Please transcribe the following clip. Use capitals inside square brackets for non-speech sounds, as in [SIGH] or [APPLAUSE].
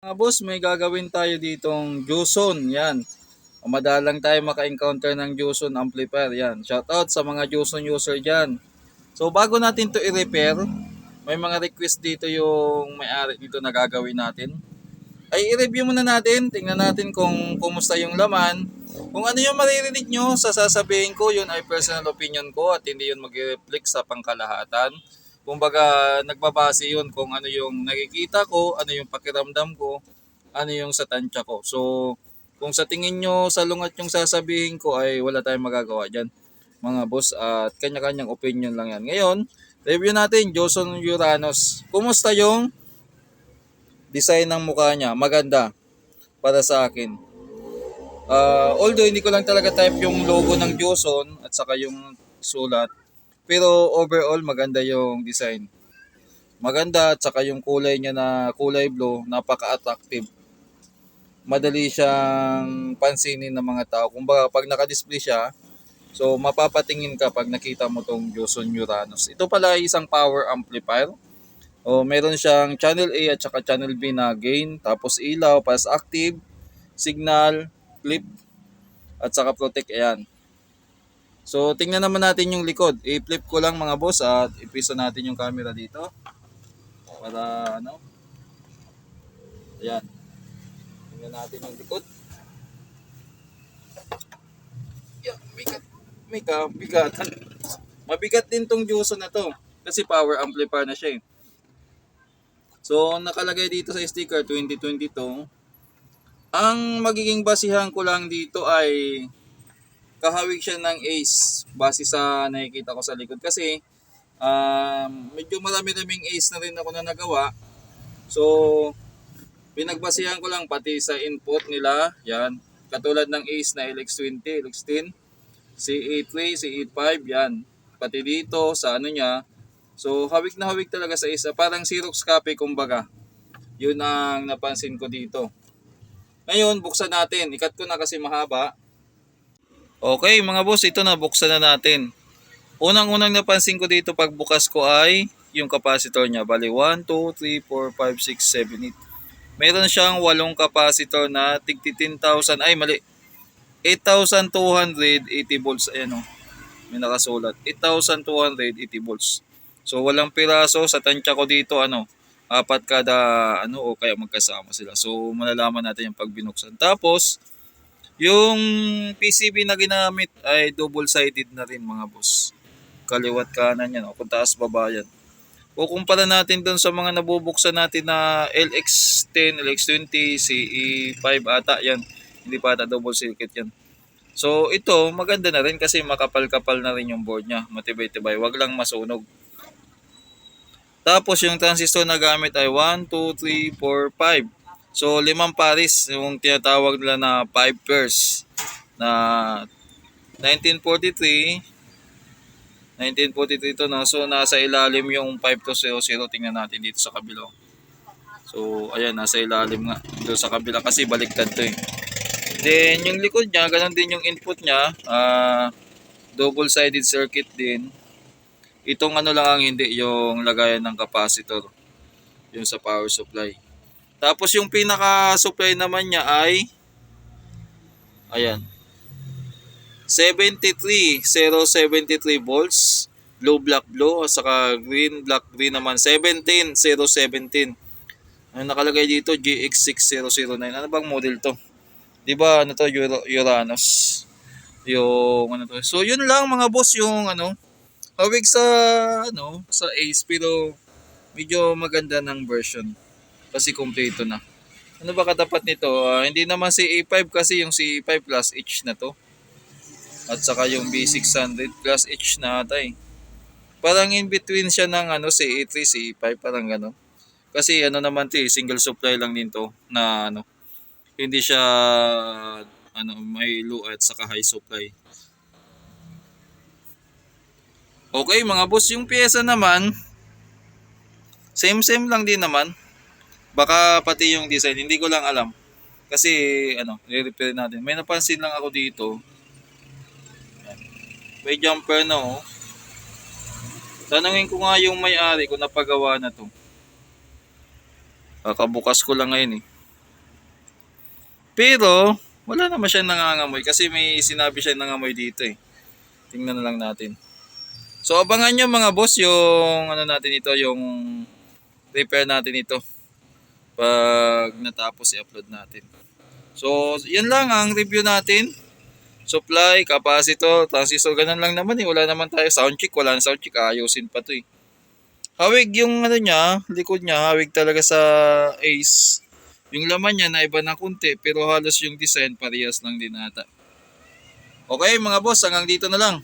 Mga boss, may gagawin tayo ditong Juson. Yan. Madalang tayo maka-encounter ng Juson amplifier. Yan. Shoutout sa mga Juson user dyan. So bago natin to i-repair, may mga request dito yung may-ari dito na gagawin natin. Ay i-review muna natin. Tingnan natin kung kumusta yung laman. Kung ano yung maririnig nyo sa sasabihin ko, yun ay personal opinion ko at hindi yun mag-reflect sa pangkalahatan. Kumbaga, nagbabase yun kung ano yung nakikita ko, ano yung pakiramdam ko, ano yung sa tansya ko. So, kung sa tingin nyo sa lungat yung sasabihin ko ay wala tayong magagawa dyan mga boss at kanya-kanyang opinion lang yan. Ngayon, review natin Joson Uranus. Kumusta yung design ng mukha niya? Maganda para sa akin. Ah, although hindi ko lang talaga type yung logo ng Joson at saka yung sulat. Pero overall maganda yung design. Maganda at saka yung kulay niya na kulay blue, napaka-attractive. Madali siyang pansinin ng mga tao. Kumbaga pag naka-display siya, so mapapatingin ka pag nakita mo tong Joson Uranus. Ito pala ay isang power amplifier. O meron siyang channel A at saka channel B na gain, tapos ilaw, pas active, signal, clip, at saka protect. Ayan. So, tingnan naman natin yung likod. I-flip ko lang mga boss at ipiso natin yung camera dito. Para ano. Ayan. Tingnan natin yung likod. Yeah, bigat. Mika, bigat. [LAUGHS] Mabigat din tong Juso na to. Kasi power amplifier na siya eh. So, nakalagay dito sa sticker 2022. Ang magiging basihan ko lang dito ay kahawig siya ng ace base sa nakikita ko sa likod. Kasi um, medyo marami-raming ace na rin ako na nagawa. So pinagbasihan ko lang pati sa input nila. Yan. Katulad ng ace na LX20, LX10 C83, C85 yan. Pati dito sa ano niya. So hawig na hawig talaga sa isa. Parang Xerox copy kumbaga. Yun ang napansin ko dito. Ngayon buksan natin. Ikat ko na kasi mahaba Okay mga boss, ito na buksan na natin. Unang-unang napansin ko dito pagbukas ko ay yung capacitor niya. Bali 1, 2, 3, 4, 5, 6, 7, 8. Meron siyang walong capacitor na tig 10,000. Ay mali. 8,280 volts. Ayan o. May nakasulat. 8,280 volts. So walang piraso sa tansya ko dito ano. Apat kada ano o kaya magkasama sila. So malalaman natin yung pag binuksan. Tapos yung PCB na ginamit ay double-sided na rin mga boss. Kaliwat kanan yan, o kung taas baba yan. O kumpara natin doon sa mga nabubuksan natin na LX10, LX20, CE5 ata yan. Hindi pa ata double circuit yan. So ito maganda na rin kasi makapal-kapal na rin yung board niya. Matibay-tibay, wag lang masunog. Tapos yung transistor na gamit ay 1, 2, 3, 4, 5. So limang pares yung tinatawag nila na 5 pairs na 1943 1943 to na so nasa ilalim yung 5200 tingnan natin dito sa kabila. So ayan nasa ilalim nga doon sa kabila kasi baliktad to eh. Then yung likod niya ganun din yung input niya ah double sided circuit din. Itong ano lang ang hindi yung lagayan ng capacitor yung sa power supply tapos yung pinaka-supply naman niya ay ayan 73 073 volts blue black blue at saka green black green naman 17 017 ang nakalagay dito GX6009 ano bang model to? Di ba ano to Ur- Uranus? Yung ano to? So yun lang mga boss yung ano hawig sa ano sa Ace pero medyo maganda ng version kasi kompleto na. Ano ba katapat nito? Ah, hindi naman si A5 kasi yung si A5 plus H na to. At saka yung B600 plus H na ata eh. Parang in between siya ng ano si A3, si A5 parang gano'n. Kasi ano naman 'to eh, single supply lang din to na ano. Hindi siya ano may low at saka high supply. Okay mga boss, yung pyesa naman same same lang din naman. Baka pati yung design, hindi ko lang alam. Kasi ano, i-repair natin. May napansin lang ako dito. May jumper na oh. Tanungin ko nga yung may-ari kung napagawa na to. Kakabukas ko lang ngayon eh. Pero, wala naman siya nangangamoy kasi may sinabi siya nangangamoy dito eh. Tingnan na lang natin. So, abangan nyo mga boss yung ano natin ito, yung repair natin ito. Pag natapos i-upload natin. So, yan lang ang review natin. Supply, capacitor, transistor, ganun lang naman eh. Wala naman tayo sound check, wala na sound check, ayusin pa to eh. Hawig yung ano niya, likod niya, hawig talaga sa Ace. Yung laman niya na iba na kunti, pero halos yung design parehas lang din ata. Okay mga boss, hanggang dito na lang.